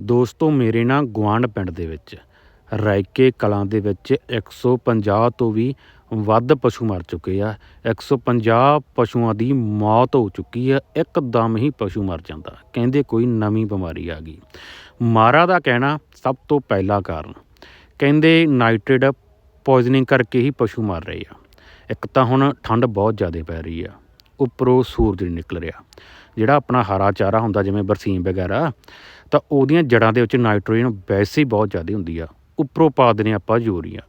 ਦੋਸਤੋ, ਮੇਰੇ ਨਾਲ ਗੁਆਂਢ ਪਿੰਡ ਦੇ ਵਿੱਚ ਰਾਇਕੇ ਕਲਾਂ ਦੇ ਵਿੱਚ 150 ਤੋਂ ਵੀ ਵੱਧ ਪਸ਼ੂ ਮਰ ਚੁੱਕੇ ਆ। 150 ਪਸ਼ੂਆਂ ਦੀ ਮੌਤ ਹੋ ਚੁੱਕੀ ਆ ਇੱਕਦਮ ਹੀ ਪਸ਼ੂ ਮਰ ਜਾਂਦਾ। ਕਹਿੰਦੇ ਕੋਈ ਨਵੀਂ ਬਿਮਾਰੀ ਆ ਗਈ। ਮਾਰਾ ਦਾ ਕਹਿਣਾ ਸਭ ਤੋਂ ਪਹਿਲਾ ਕਾਰਨ। ਕਹਿੰਦੇ ਨਾਈਟ੍ਰੇਟ ਪੋਇਜ਼ਨਿੰਗ ਕਰਕੇ ਹੀ ਪਸ਼ੂ ਮਰ ਰਹੇ ਆ। ਇੱਕ ਤਾਂ ਹੁਣ ਠੰਡ ਬਹੁਤ ਜ਼ਿਆਦਾ ਪੈ ਰਹੀ ਆ। ਉੱਪਰੋਂ ਸੂਰਜ ਨਹੀਂ ਨਿਕਲ ਰਿਹਾ। ਜਿਹੜਾ ਆਪਣਾ ਹਰਾ ਚਾਰਾ ਹੁੰਦਾ, ਜਿਵੇਂ ਬਰਸੀਮ ਵਗੈਰਾ, ਤਾਂ ਉਹਦੀਆਂ ਜੜਾਂ ਦੇ ਵਿੱਚ ਨਾਈਟ੍ਰੋਜਨ ਵੈਸੇ ਹੀ ਬਹੁਤ ਜ਼ਿਆਦਾ ਹੁੰਦੀ ਆ। ਉੱਪਰੋਂ ਪਾ ਦਿੰਦੇ ਆਪਾਂ ਯੂਰੀਆ।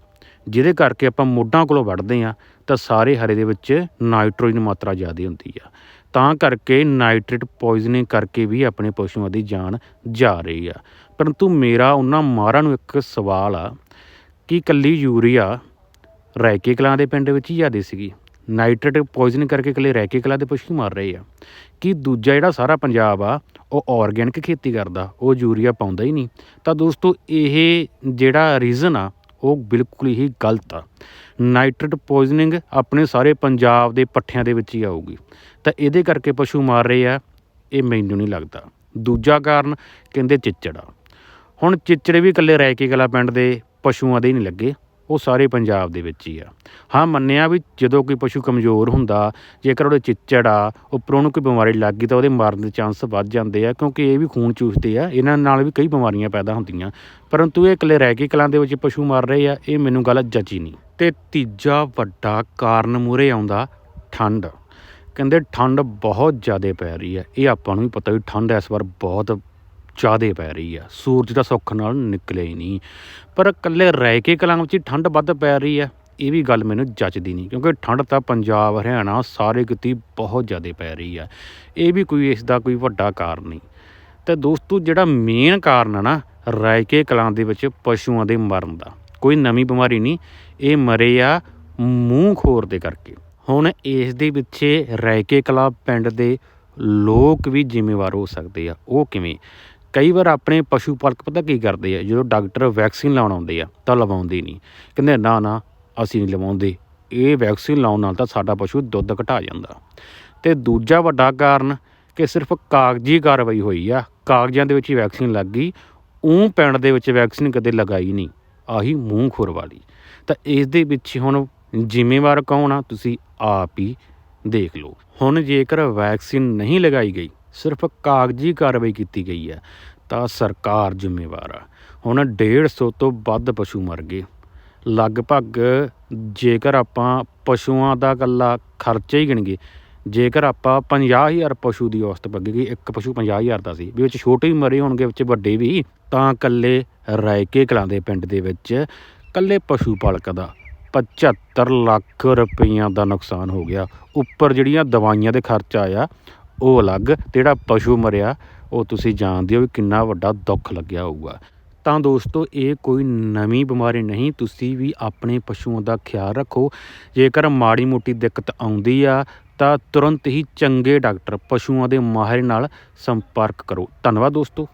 ਜਿਹਦੇ ਕਰਕੇ ਆਪਾਂ ਮੋਢਾਂ ਕੋਲੋਂ ਵੱਢਦੇ ਆ ਤਾਂ ਸਾਰੇ ਹਰੇ ਦੇ ਵਿੱਚ ਨਾਈਟ੍ਰੋਜਨ ਮਾਤਰਾ ਜ਼ਿਆਦਾ ਹੁੰਦੀ ਆ। ਤਾਂ ਕਰਕੇ ਨਾਈਟ੍ਰੇਟ ਪੋਇਜ਼ਨਿੰਗ ਕਰਕੇ ਵੀ ਆਪਣੇ ਪਸ਼ੂਆਂ ਦੀ ਜਾਨ ਜਾ ਰਹੀ ਆ। ਪਰੰਤੂ ਮੇਰਾ ਉਹਨਾਂ ਮਾਰਾਂ ਨੂੰ ਇੱਕ ਸਵਾਲ ਆ, ਕਿ ਕੱਲੀ ਯੂਰੀਆ ਰਾਇਕੇ ਕਲਾਂ ਦੇ ਪਿੰਡ ਵਿੱਚ ਹੀ ਜ਼ਿਆਦਾ ਸੀਗੀ? ਨਾਈਟ੍ਰੇਟ ਪੋਇਜ਼ਨਿੰਗ ਕਰਕੇ ਇਕੱਲੇ ਰਾਇਕੇ ਕਲਾ ਦੇ ਪਸ਼ੂ ਮਾਰ ਰਹੇ ਆ। ਕਿ ਦੂਜਾ ਜਿਹੜਾ ਸਾਰਾ ਪੰਜਾਬ ਆ, ਉਹ ਆਰਗੈਨਿਕ ਖੇਤੀ ਕਰਦਾ, ਉਹ ਯੂਰੀਆ ਪਾਉਂਦਾ ਹੀ ਨਹੀਂ। ਤਾਂ ਦੋਸਤੋ, ਇਹ ਜਿਹੜਾ ਰੀਜ਼ਨ ਆ, ਉਹ ਬਿਲਕੁਲ ਹੀ ਗਲਤ ਆ। ਨਾਈਟ੍ਰੇਟ ਪੋਇਜ਼ਨਿੰਗ ਆਪਣੇ ਸਾਰੇ ਪੰਜਾਬ ਦੇ ਪੱਠਿਆਂ ਦੇ ਵਿੱਚ ਹੀ ਆਊਗੀ। ਤਾਂ ਇਹਦੇ ਕਰਕੇ ਪਸ਼ੂ ਮਾਰ ਰਹੇ ਆ, ਇਹ ਮੈਨੂੰ ਨਹੀਂ ਲੱਗਦਾ। ਦੂਜਾ ਕਾਰਨ ਕਹਿੰਦੇ ਚਿੱਚੜਾ ਹੁਣ ਚਿੱਚੜੇ ਵੀ ਇਕੱਲੇ ਰਾਇਕੇ ਕਲਾ ਪਿੰਡ ਦੇ ਪਸ਼ੂਆਂ ਦੇ ਹੀ ਨਹੀਂ ਲੱਗੇ। ਉਹ ਸਾਰੇ ਪੰਜਾਬ ਦੇ ਵਿੱਚ ਹੀ ਆ। ਹਾਂ, ਮੰਨਿਆ ਵੀ ਜਦੋਂ ਕੋਈ ਪਸ਼ੂ ਕਮਜ਼ੋਰ ਹੁੰਦਾ, ਜੇਕਰ ਉਹਦੇ ਚਿੱਚੜ ਆ, ਉੱਪਰੋਂ ਉਹਨੂੰ ਕੋਈ ਬਿਮਾਰੀ ਲੱਗ ਗਈ ਤਾਂ ਉਹਦੇ ਮਰਨ ਦੇ ਚਾਂਸ ਵੱਧ ਜਾਂਦੇ ਆ, ਕਿਉਂਕਿ ਇਹ ਵੀ ਖੂਨ ਚੂਸਦੇ ਆ, ਇਹਨਾਂ ਨਾਲ ਵੀ ਕਈ ਬਿਮਾਰੀਆਂ ਪੈਦਾ ਹੁੰਦੀਆਂ। ਪਰੰਤੂ ਇਹ ਇਕੱਲੇ ਰਹਿ ਕੇ ਕਲਾਂ ਦੇ ਵਿੱਚ ਪਸ਼ੂ ਮਰ ਰਹੇ ਆ, ਇਹ ਮੈਨੂੰ ਗੱਲ ਜੱਜੀ ਨਹੀਂ। ਤੇ ਤੀਜਾ ਵੱਡਾ ਕਾਰਨ ਮੂਰੇ ਆਉਂਦਾ ਠੰਡ। ਕਹਿੰਦੇ ਠੰਡ ਬਹੁਤ ਜ਼ਿਆਦਾ ਪੈ ਰਹੀ ਹੈ ਇਹ ਆਪਾਂ ਨੂੰ ਵੀ ਪਤਾ ਵੀ ਠੰਡ ਇਸ ਵਾਰ ਬਹੁਤ ਜ਼ਿਆਦਾ ਪੈ ਰਹੀ ਆ। ਸੂਰਜ ਦਾ ਸੁੱਖ ਨਾਲ ਨਿਕਲੇ ਹੀ ਨਹੀਂ। ਪਰ ਇਕੱਲੇ ਰਹਿ ਕੇ ਕਲਾਂ ਵਿੱਚ ਹੀ ਠੰਡ ਵੱਧ ਪੈ ਰਹੀ ਆ, ਇਹ ਵੀ ਗੱਲ ਮੈਨੂੰ ਜੱਚਦੀ ਨਹੀਂ। ਕਿਉਂਕਿ ਠੰਡ ਤਾਂ ਪੰਜਾਬ, ਹਰਿਆਣਾ ਸਾਰੇ ਕਿਤੇ ਬਹੁਤ ਜ਼ਿਆਦਾ ਪੈ ਰਹੀ ਆ। ਇਹ ਵੀ ਕੋਈ ਇਸ ਦਾ ਕੋਈ ਵੱਡਾ ਕਾਰਨ ਨਹੀਂ। ਤੇ ਦੋਸਤੋ, ਜਿਹੜਾ ਮੇਨ ਕਾਰਨ ਆ ਨਾ ਰਾਇਕੇ ਕਲਾਂ ਦੇ ਵਿੱਚ ਪਸ਼ੂਆਂ ਦੇ ਮਰਨ ਦਾ, ਕੋਈ ਨਵੀਂ ਬਿਮਾਰੀ ਨਹੀਂ, ਇਹ ਮਰੇ ਆ ਮੂੰਹ ਖੋਰ ਦੇ ਕਰਕੇ। ਹੁਣ ਇਸ ਦੇ ਪਿੱਛੇ ਰਾਇਕੇ ਕਲਾ ਪਿੰਡ ਦੇ ਲੋਕ ਵੀ ਜ਼ਿੰਮੇਵਾਰ ਹੋ ਸਕਦੇ ਆ। ਉਹ ਕਿਵੇਂ? ਕਈ ਵਾਰ ਆਪਣੇ ਪਸ਼ੂ ਪਾਲਕ ਪਤਾ ਕੀ ਕਰਦੇ ਆ, ਜਦੋਂ ਡਾਕਟਰ ਵੈਕਸੀਨ ਲਾਉਣ ਆਉਂਦੇ ਆ, ਤਾਂ ਲਵਾਉਂਦੇ ਨਹੀਂ। ਕਹਿੰਦੇ ਨਾ ਨਾ, ਅਸੀਂ ਨਹੀਂ ਲਵਾਉਂਦੇ। ਇਹ ਵੈਕਸੀਨ ਲਾਉਣ ਨਾਲ ਤਾਂ ਸਾਡਾ ਪਸ਼ੂ ਦੁੱਧ ਘਟਾ ਜਾਂਦਾ। ਤੇ ਦੂਜਾ ਵੱਡਾ ਕਾਰਨ ਕਿ ਸਿਰਫ ਕਾਗਜ਼ੀ ਕਾਰਵਾਈ ਹੋਈ ਆ। ਕਾਗਜ਼ਾਂ ਦੇ ਵਿੱਚ ਹੀ ਵੈਕਸੀਨ ਲੱਗ ਗਈ। ਉਹ ਪਿੰਡ ਦੇ ਵਿੱਚ ਵੈਕਸੀਨ ਕਦੇ ਲਗਾਈ ਨਹੀਂ। ਆਹੀ ਮੂੰਹ ਖੁਰ ਵਾਲੀ। ਤਾਂ ਇਸ ਦੇ ਵਿੱਚ ਹੁਣ ਜ਼ਿੰਮੇਵਾਰ ਕੌਣ ਆ? ਤੁਸੀਂ ਆਪ ਹੀ ਦੇਖ ਲਓ। ਹੁਣ ਜੇਕਰ ਵੈਕਸੀਨ ਨਹੀਂ ਲਗਾਈ ਗਈ ਸਿਰਫ ਕਾਗਜ਼ੀ ਕਾਰਵਾਈ ਕੀਤੀ ਗਈ ਹੈ, ਤਾਂ ਸਰਕਾਰ ਜ਼ਿੰਮੇਵਾਰ ਆ। ਹੁਣ 150 ਤੋਂ ਵੱਧ ਪਸ਼ੂ ਮਰ ਗਏ। ਲਗਭਗ ਜੇਕਰ ਆਪਾਂ ਪਸ਼ੂਆਂ ਦਾ ਇਕੱਲਾ ਖਰਚਾ ਹੀ ਗਿਣਗੇ ਜੇਕਰ ਆਪਾਂ 50000 ਪਸ਼ੂ ਦੀ ਔਸਤ ਬੱਗੇਗੀ ਇੱਕ ਪਸ਼ੂ 50000 ਦਾ ਸੀ, ਵੀ ਵਿੱਚ ਛੋਟੇ ਵੀ ਮਰੇ ਹੋਣਗੇ, ਵਿੱਚ ਵੱਡੇ ਵੀ, ਤਾਂ ਇਕੱਲੇ ਰਾਇਕੇ ਕਲਾਂ ਦੇ ਪਿੰਡ ਦੇ ਵਿੱਚ ਇਕੱਲੇ ਪਸ਼ੂ ਪਾਲਕ ਦਾ 75 ਲੱਖ ਰੁਪਈਆਂ ਦਾ ਨੁਕਸਾਨ ਹੋ ਗਿਆ। ਉੱਪਰ ਜਿਹੜੀਆਂ ਦਵਾਈਆਂ ਦੇ ਖਰਚਾ ਆ ਉਹ ਅਲੱਗ ਤੇ ਜਿਹੜਾ ਪਸ਼ੂ ਮਰਿਆ, ਉਹ ਤੁਸੀਂ ਜਾਣਦੇ ਹੋ ਵੀ ਕਿੰਨਾ ਵੱਡਾ ਦੁੱਖ ਲੱਗਿਆ ਹੋਊਗਾ। ਤਾਂ ਦੋਸਤੋ, ਇਹ ਕੋਈ ਨਵੀਂ ਬਿਮਾਰੀ ਨਹੀਂ, ਤੁਸੀਂ ਵੀ ਆਪਣੇ ਪਸ਼ੂਆਂ ਦਾ ਖਿਆਲ ਰੱਖੋ। ਜੇਕਰ ਮਾੜੀ ਮੋਟੀ ਦਿੱਕਤ ਆਉਂਦੀ ਆ, ਤਾਂ ਤੁਰੰਤ ਹੀ ਚੰਗੇ ਡਾਕਟਰ ਪਸ਼ੂਆਂ ਦੇ ਮਾਹਿਰ ਨਾਲ ਸੰਪਰਕ ਕਰੋ। ਧੰਨਵਾਦ ਦੋਸਤੋ।